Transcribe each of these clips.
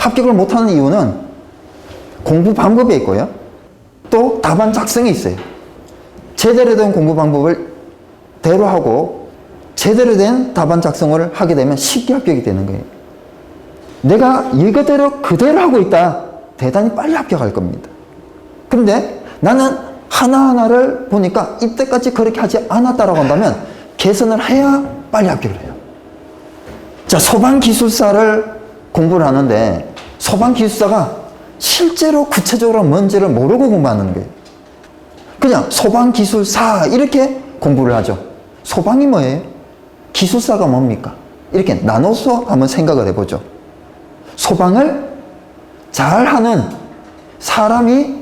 합격을 못하는 이유는 공부 방법에 있고요. 또 답안 작성에 있어요. 제대로 된 공부 방법을 대로 하고 제대로 된 답안 작성을 하게 되면 쉽게 합격이 되는 거예요. 내가 이거대로 그대로 하고 있다. 대단히 빨리 합격할 겁니다. 근데 나는 하나하나를 보니까 이때까지 그렇게 하지 않았다라고 한다면 개선을 해야 빨리 합격을 해요. 자, 소방기술사를 공부를 하는데 소방기술사가 실제로 구체적으로 뭔지를 모르고 공부하는 거예요. 그냥 소방 기술사 이렇게 공부를 하죠. 소방이 뭐예요? 기술사가 뭡니까? 이렇게 나눠서 한번 생각을 해보죠. 소방을 잘하는 사람이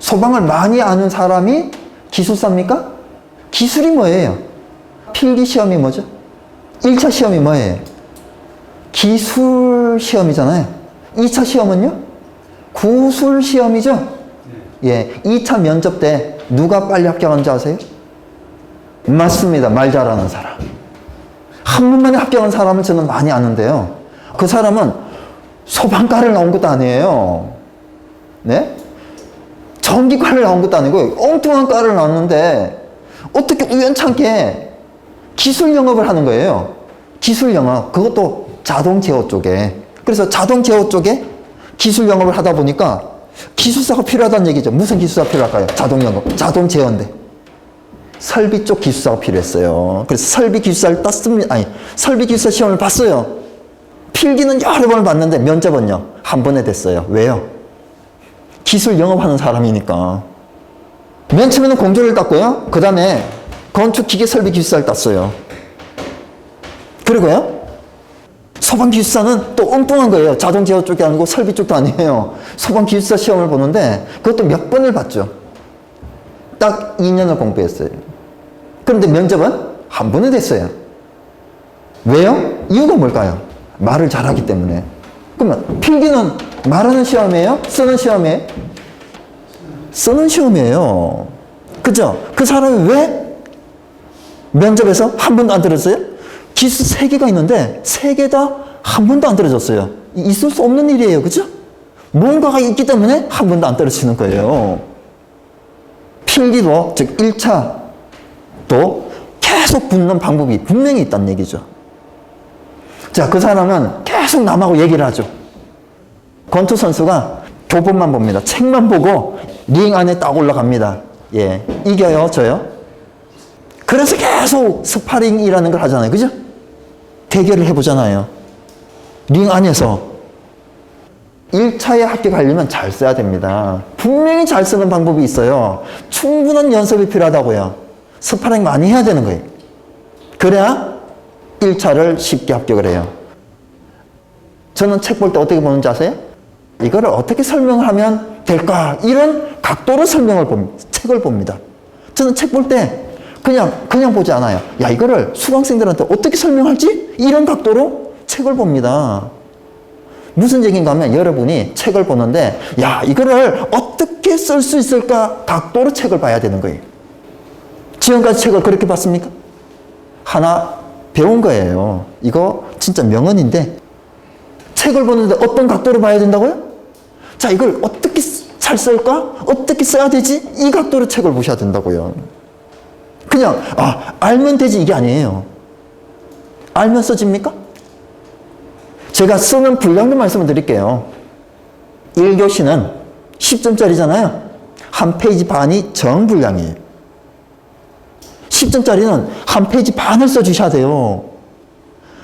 소방을 많이 아는 사람이 기술사입니까? 기술이 뭐예요? 필기 시험이 뭐죠? 1차 시험이 뭐예요? 기술 시험이잖아요. 2차 시험은요? 구술 시험이죠? 예. 2차 면접 때 누가 빨리 합격하는지 아세요? 맞습니다. 말 잘하는 사람. 한 번만에 합격한 사람을 저는 많이 아는데요. 그 사람은 소방과를 나온 것도 아니에요. 네? 전기과를 나온 것도 아니고 엉뚱한 과를 나왔는데 어떻게 우연찮게 기술 영업을 하는 거예요. 기술 영업. 그것도 자동 제어 쪽에. 그래서 자동 제어 쪽에 기술 영업을 하다 보니까 기술사가 필요하다는 얘기죠. 무슨 기술사가 필요할까요? 자동 영업. 자동 제어인데. 설비 쪽 기술사가 필요했어요. 그래서 설비 기술사를 땄습니다. 아니, 설비 기술사 시험을 봤어요. 필기는 여러 번을 봤는데 면접은요. 한 번에 됐어요. 왜요? 기술 영업하는 사람이니까. 맨 처음에는 공조를 땄고요. 그 다음에 건축 기계 설비 기술사를 땄어요. 그리고요. 소방 기술사는 또 엉뚱한 거예요. 자동 제어 쪽이 아니고 설비 쪽도 아니에요. 소방 기술사 시험을 보는데 그것도 몇 번을 봤죠. 딱 2년을 공부했어요. 그런데 면접은 한 번에 됐어요. 왜요? 이유가 뭘까요? 말을 잘하기 때문에. 그러면 필기는 말하는 시험이에요? 쓰는 시험이에요? 쓰는 시험이에요. 그죠? 그 사람이 왜 면접에서 한 번도 안 들었어요? 기수 세 개가 있는데 세 개 다 한 번도 안 떨어졌어요. 있을 수 없는 일이에요. 그죠? 뭔가가 있기 때문에 한 번도 안 떨어지는 거예요. 필기도, 즉, 1차도 계속 붙는 방법이 분명히 있다는 얘기죠. 자, 그 사람은 계속 남하고 얘기를 하죠. 권투 선수가 교본만 봅니다. 책만 보고 링 안에 딱 올라갑니다. 예. 이겨요, 저요? 그래서 계속 스파링이라는 걸 하잖아요. 그죠? 대결을 해보잖아요. 링 안에서 1차에 합격하려면 잘 써야 됩니다. 분명히 잘 쓰는 방법이 있어요. 충분한 연습이 필요하다고요. 스파링 많이 해야 되는 거예요. 그래야 1차를 쉽게 합격을 해요. 저는 책 볼 때 어떻게 보는지 아세요? 이거를 어떻게 설명을 하면 될까? 이런 각도로 설명을 봅니다. 책을 봅니다. 저는 책 볼 때 그냥, 그냥 보지 않아요. 야, 이거를 수강생들한테 어떻게 설명할지? 이런 각도로 책을 봅니다. 무슨 얘기인가 하면 여러분이 책을 보는데, 야, 이거를 어떻게 쓸 수 있을까? 각도로 책을 봐야 되는 거예요. 지금까지 책을 그렇게 봤습니까? 하나 배운 거예요. 이거 진짜 명언인데, 책을 보는데 어떤 각도로 봐야 된다고요? 자, 이걸 어떻게 잘 쓸까? 어떻게 써야 되지? 이 각도로 책을 보셔야 된다고요. 그냥, 아, 알면 되지, 이게 아니에요. 알면 써집니까? 제가 쓰는 분량도 말씀을 드릴게요. 1교시는 10점짜리잖아요. 한 페이지 반이 정 분량이에요. 10점짜리는 한 페이지 반을 써주셔야 돼요.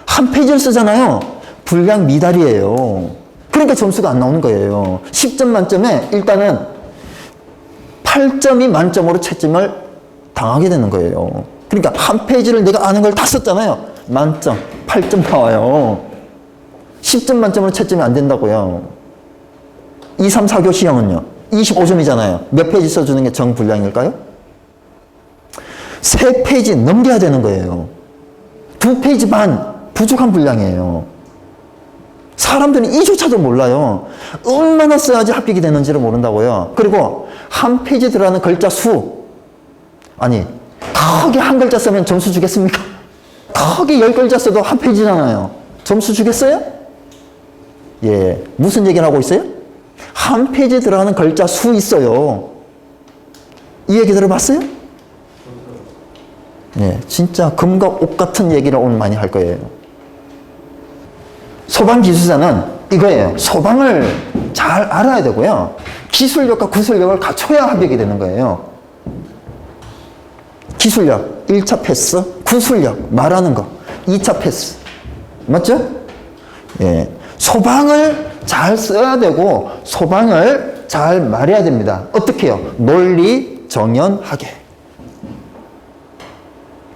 한 페이지를 쓰잖아요. 분량 미달이에요. 그러니까 점수가 안 나오는 거예요. 10점 만점에 일단은 8점이 만점으로 채점을 당하게 되는 거예요. 그러니까 한 페이지를 내가 아는 걸 다 썼잖아요. 만점, 8점 나와요. 10점 만점으로 채점이 안 된다고요. 2, 3, 4교 시험은요. 25점이잖아요. 몇 페이지 써주는 게 정분량일까요? 세 페이지 넘겨야 되는 거예요. 두 페이지 반 부족한 분량이에요. 사람들은 이조차도 몰라요. 얼마나 써야지 합격이 되는지를 모른다고요. 그리고 한 페이지 들어가는 글자 수. 아니, 크게 한 글자 쓰면 점수 주겠습니까? 크게 열 글자 써도 한 페이지잖아요. 점수 주겠어요? 예, 무슨 얘기를 하고 있어요? 한 페이지에 들어가는 글자 수 있어요. 이 얘기 들어봤어요? 예, 진짜 금과 옥 같은 얘기를 오늘 많이 할 거예요. 소방 기술사는 이거예요. 소방을 잘 알아야 되고요. 기술력과 구술력을 갖춰야 합격이 되는 거예요. 기술력, 1차 패스, 구술력, 말하는 거, 2차 패스. 맞죠? 예. 소방을 잘 써야 되고, 소방을 잘 말해야 됩니다. 어떻게 해요? 논리, 정연하게.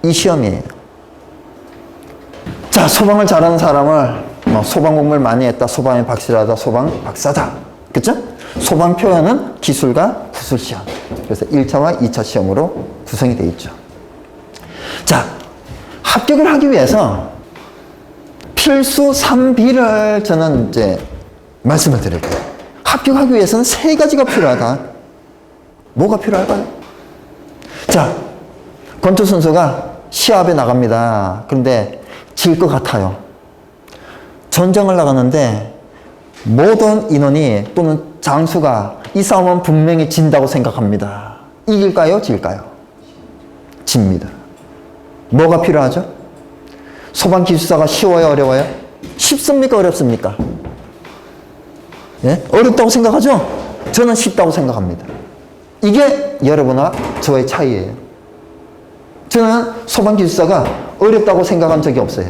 이 시험이에요. 자, 소방을 잘하는 사람을 뭐 소방 공부를 많이 했다, 소방에 박시하다, 소방 박사다. 그죠? 소방 표현은 기술과 구술 시험. 그래서 1차와 2차 시험으로 구성이 되어 있죠. 자, 합격을 하기 위해서 필수 3B를 저는 이제 말씀을 드릴 거예요. 합격하기 위해서는 세 가지가 필요하다. 뭐가 필요할까요? 자, 권투 선수가 시합에 나갑니다. 그런데 질 것 같아요. 전쟁을 나가는데 모든 인원이 또는 장수가 이 싸움은 분명히 진다고 생각합니다. 이길까요? 질까요? 집니다. 뭐가 필요하죠? 소방 기술사가 쉬워요? 어려워요? 쉽습니까? 어렵습니까? 예? 어렵다고 생각하죠? 저는 쉽다고 생각합니다. 이게 여러분과 저의 차이예요. 저는 소방 기술사가 어렵다고 생각한 적이 없어요.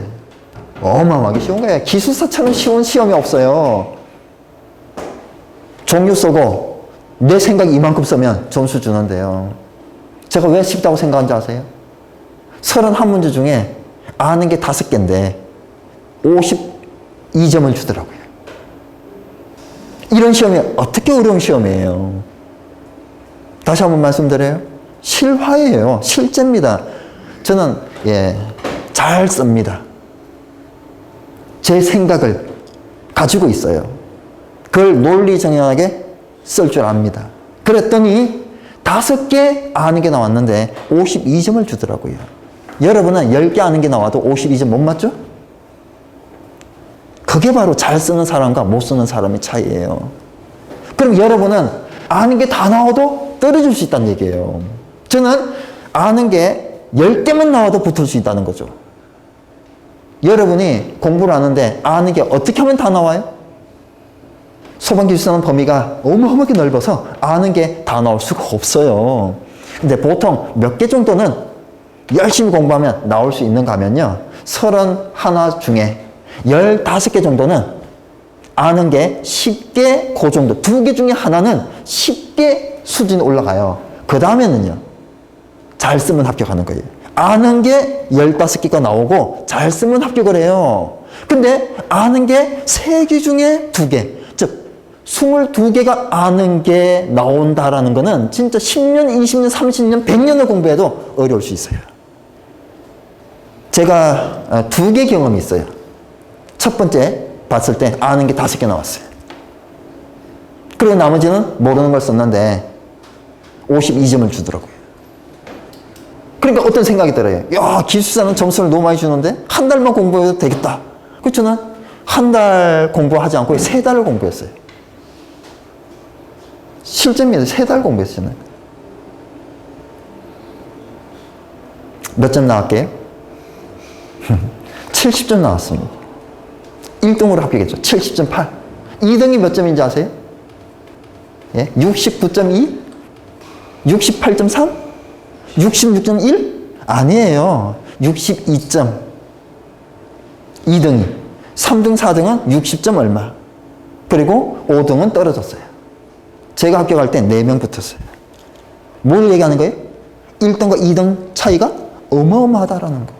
어마어마하게 쉬운 거예요. 기술사처럼 쉬운 시험이 없어요. 종류 쓰고 내 생각 이만큼 쓰면 점수 주는데요. 제가 왜 쉽다고 생각한지 아세요? 31문제 중에 아는 게 다섯 개인데 52점을 주더라고요. 이런 시험이 어떻게 어려운 시험이에요? 다시 한번 말씀드려요. 실화예요. 실제입니다. 저는 예, 잘 씁니다. 제 생각을 가지고 있어요. 그걸 논리정연하게 쓸 줄 압니다. 그랬더니 다섯 개 아는 게 나왔는데 52점을 주더라고요. 여러분은 10개 아는 게 나와도 52점 못 맞죠? 그게 바로 잘 쓰는 사람과 못 쓰는 사람의 차이예요. 그럼 여러분은 아는 게 다 나와도 떨어질 수 있다는 얘기예요. 저는 아는 게 10개만 나와도 붙을 수 있다는 거죠. 여러분이 공부를 하는데 아는 게 어떻게 하면 다 나와요? 소방기술사는 범위가 어마어마하게 넓어서 아는 게 다 나올 수가 없어요. 근데 보통 몇 개 정도는 열심히 공부하면 나올 수 있는가 하면요. 31 중에 15개 정도는 아는 게 쉽게 그 정도. 두 개 중에 하나는 쉽게 수준이 올라가요. 그 다음에는요. 잘 쓰면 합격하는 거예요. 아는 게 15개가 나오고 잘 쓰면 합격을 해요. 근데 아는 게 3개 중에 2개. 즉, 22개가 아는 게 나온다라는 거는 진짜 10년, 20년, 30년, 100년을 공부해도 어려울 수 있어요. 제가 어, 두개 경험이 있어요. 첫 번째 봤을 때 아는 게 다섯 개 나왔어요. 그리고 나머지는 모르는 걸 썼는데 52점을 주더라고요. 그러니까 어떤 생각이 들어요. 야, 기술사는 점수를 너무 많이 주는데 한 달만 공부해도 되겠다. 그렇죠? 저는 한 달 공부하지 않고 세 달을 공부했어요. 실제입니다. 세달 공부했어요. 몇 점 나왔게요? 70점 나왔습니다. 1등으로 합격했죠. 70점 8. 2등이 몇 점인지 아세요? 예? 69.2? 68.3? 66.1? 아니에요. 62점. 2등이. 3등, 4등은 60점 얼마. 그리고 5등은 떨어졌어요. 제가 합격할 때 4명 붙었어요. 뭘 얘기하는 거예요? 1등과 2등 차이가 어마어마하다라는 거.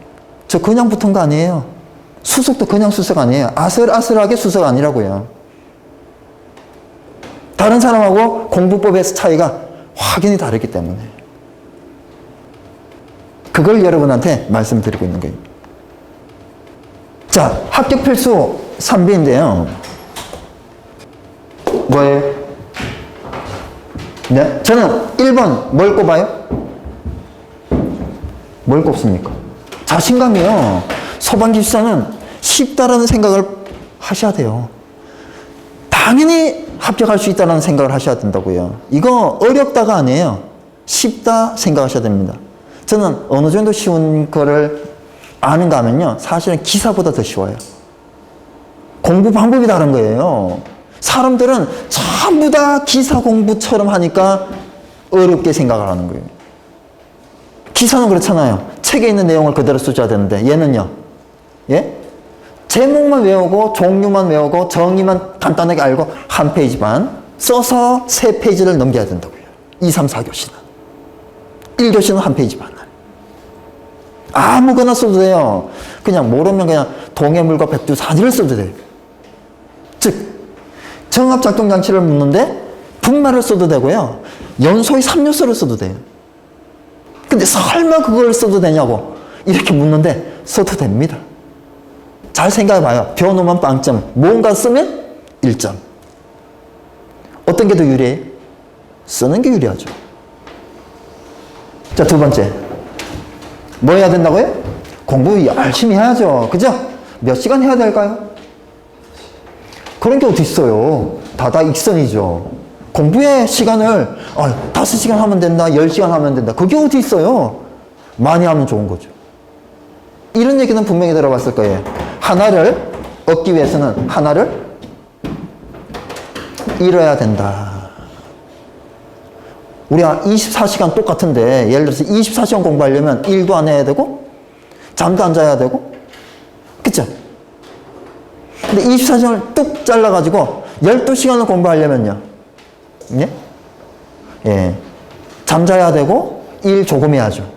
저 그냥 붙은 거 아니에요. 수석도 그냥 수석 아니에요. 아슬아슬하게 수석 아니라고요. 다른 사람하고 공부법에서 차이가 확연히 다르기 때문에. 그걸 여러분한테 말씀드리고 있는 거예요. 자, 합격 필수 3비인데요. 뭐예요? 네? 저는 1번 뭘 꼽아요? 뭘 꼽습니까? 자신감이요. 소방기술사는 쉽다라는 생각을 하셔야 돼요. 당연히 합격할 수 있다는 생각을 하셔야 된다고요. 이거 어렵다가 아니에요. 쉽다 생각하셔야 됩니다. 저는 어느 정도 쉬운 거를 아는가 하면요. 사실은 기사보다 더 쉬워요. 공부 방법이 다른 거예요. 사람들은 전부 다 기사 공부처럼 하니까 어렵게 생각을 하는 거예요. 기사는 그렇잖아요. 책에 있는 내용을 그대로 써줘야 되는데 얘는요. 예? 제목만 외우고 종류만 외우고 정의만 간단하게 알고 한 페이지만 써서 세 페이지를 넘겨야 된다고요. 2, 3, 4교시는. 1교시는 한 페이지 반을. 아무거나 써도 돼요. 그냥 모르면 그냥 동해물과 백두산이를 써도 돼요. 즉 정합 작동 장치를 묻는데 분말을 써도 되고요. 연소의 삼요소를 써도 돼요. 근데 설마 그걸 써도 되냐고 이렇게 묻는데 써도 됩니다. 잘 생각해 봐요. 변호만 빵점. 뭔가 쓰면 1점. 어떤 게 더 유리해요? 쓰는 게 유리하죠. 자, 두 번째. 뭐 해야 된다고요? 공부 열심히 해야죠. 그죠? 몇 시간 해야 될까요? 그런 게 어디 있어요? 다다 익선이죠. 공부의 시간을 아, 5시간 하면 된다, 10시간 하면 된다. 그게 어디 있어요? 많이 하면 좋은 거죠. 이런 얘기는 분명히 들어봤을 거예요. 하나를 얻기 위해서는 하나를 잃어야 된다. 우리가 24시간 똑같은데 예를 들어서 24시간 공부하려면 일도 안 해야 되고 잠도 안 자야 되고 그쵸? 근데 24시간을 뚝 잘라가지고 12시간을 공부하려면요 예? 예. 잠자야 되고 일 조금 해야죠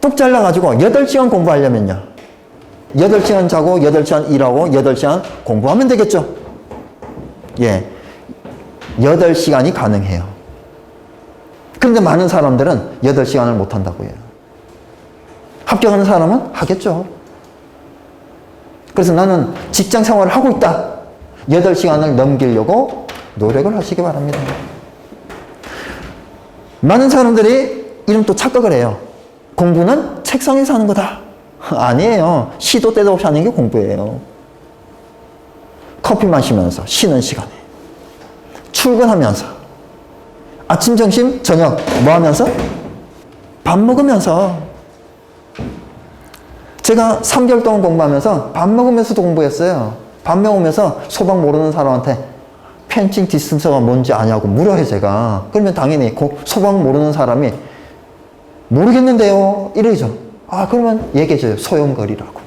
뚝 잘라가지고 8시간 공부하려면요 8시간 자고 8시간 일하고 8시간 공부하면 되겠죠 예. 8시간이 가능해요 근데 많은 사람들은 8시간을 못 한다고요. 합격하는 사람은 하겠죠. 그래서 나는 직장 생활을 하고 있다. 8시간을 넘기려고 노력을 하시기 바랍니다. 많은 사람들이 이런 또 착각을 해요. 공부는 책상에서 하는 거다. 아니에요. 시도 때도 없이 하는 게 공부예요. 커피 마시면서 쉬는 시간에 출근하면서 아침, 점심, 저녁 뭐 하면서? 밥 먹으면서 제가 3개월 동안 공부하면서 밥 먹으면서도 공부했어요. 밥 먹으면서 소방 모르는 사람한테 펜칭 디스턴스가 뭔지 아냐고 물어요, 제가. 그러면 당연히 그 소방 모르는 사람이 모르겠는데요. 이러죠. 아, 그러면 얘기해줘요. 소용거리라고.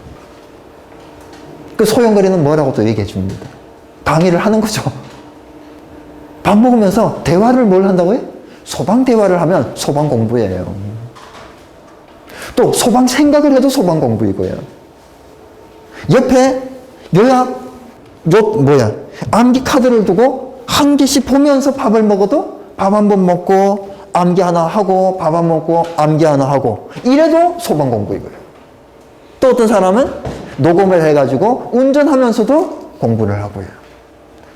그 소용거리는 뭐라고 또 얘기해 줍니다. 강의를 하는 거죠. 밥 먹으면서 대화를 뭘 한다고요? 소방 대화를 하면 소방 공부예요. 또 소방 생각을 해도 소방 공부이고요. 옆에 요약, 요 뭐야 암기 카드를 두고 한 개씩 보면서 밥을 먹어도 밥 한 번 먹고 암기 하나 하고 밥 한 번 먹고 암기 하나 하고 이래도 소방 공부이고요. 또 어떤 사람은 녹음을 해가지고 운전하면서도 공부를 하고요.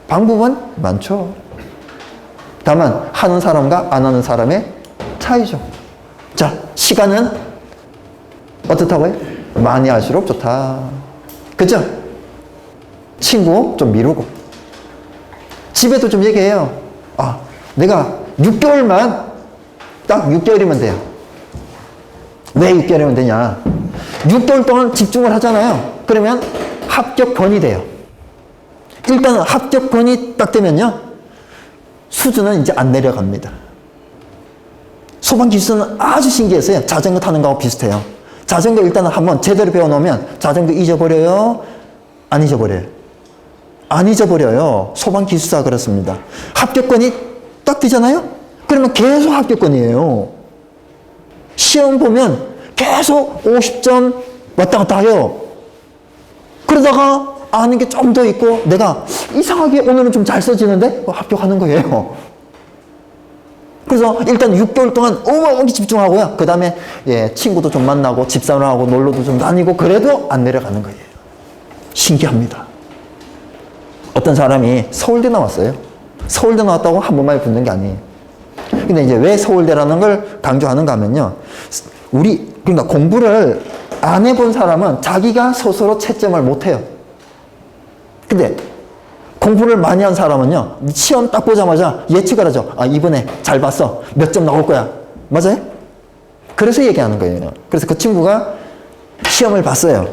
방법은 많죠. 다만 하는 사람과 안 하는 사람의 차이죠. 자, 시간은 어떻다고요? 많이 할수록 좋다. 그죠? 친구 좀 미루고 집에도 좀 얘기해요. 아, 내가 6개월만 딱 6개월이면 돼요. 왜 6개월이면 되냐? 6개월 동안 집중을 하잖아요. 그러면 합격권이 돼요. 일단 합격권이 딱 되면요. 수준은 이제 안 내려갑니다. 소방 기술은 아주 신기했어요. 자전거 타는 거하고 비슷해요. 자전거 일단은 한번 제대로 배워놓으면 자전거 잊어버려요? 안 잊어버려요? 안 잊어버려요. 소방 기술사 그렇습니다. 합격권이 딱 되잖아요? 그러면 계속 합격권이에요. 시험 보면 계속 50점 왔다 갔다 해요. 그러다가 아는 게 좀 더 있고 내가 이상하게 오늘은 좀 잘 써지는데 합격하는 거예요. 그래서 일단 6개월 동안 어마어마하게 집중하고요. 그 다음에 예, 친구도 좀 만나고 집사람하고 놀러도 좀 다니고 그래도 안 내려가는 거예요. 신기합니다. 어떤 사람이 서울대 나왔어요. 서울대 나왔다고 한 번만에 붙는 게 아니에요. 근데 이제 왜 서울대라는 걸 강조하는가 하면요. 우리, 그러니까 공부를 안 해본 사람은 자기가 스스로 채점을 못 해요. 근데 공부를 많이 한 사람은요, 시험 딱 보자마자 예측을 하죠. 아, 이번에 잘 봤어. 몇 점 나올 거야. 맞아요? 그래서 얘기하는 거예요. 그래서 그 친구가 시험을 봤어요.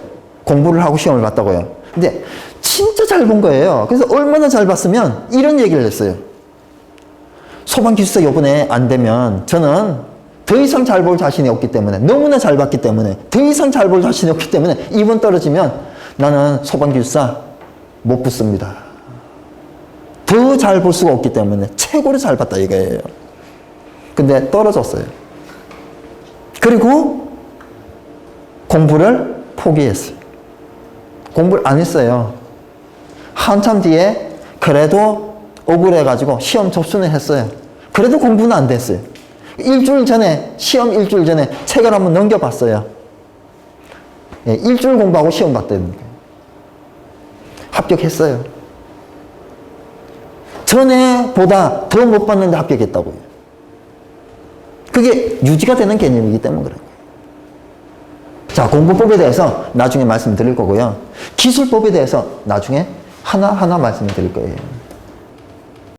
공부를 하고 시험을 봤다고요. 근데 진짜 잘 본 거예요. 그래서 얼마나 잘 봤으면 이런 얘기를 했어요. 소방기술사 요번에 안 되면 저는 더 이상 잘 볼 자신이 없기 때문에 너무나 잘 봤기 때문에 더 이상 잘 볼 자신이 없기 때문에 이번 떨어지면 나는 소방기술사 못 붙습니다. 더 잘 볼 수가 없기 때문에 최고로 잘 봤다 이거예요. 근데 떨어졌어요. 그리고 공부를 포기했어요. 공부를 안 했어요. 한참 뒤에 그래도 억울해가지고 시험 접수는 했어요. 그래도 공부는 안 됐어요. 일주일 전에, 시험 일주일 전에 책을 한번 넘겨봤어요. 예, 일주일 공부하고 시험 거예요. 합격했어요. 전에보다 더못 봤는데 합격했다고요. 그게 유지가 되는 개념이기 때문에 그래요. 자, 공부법에 대해서 나중에 말씀드릴 거고요. 기술법에 대해서 나중에 하나하나 말씀드릴 거예요.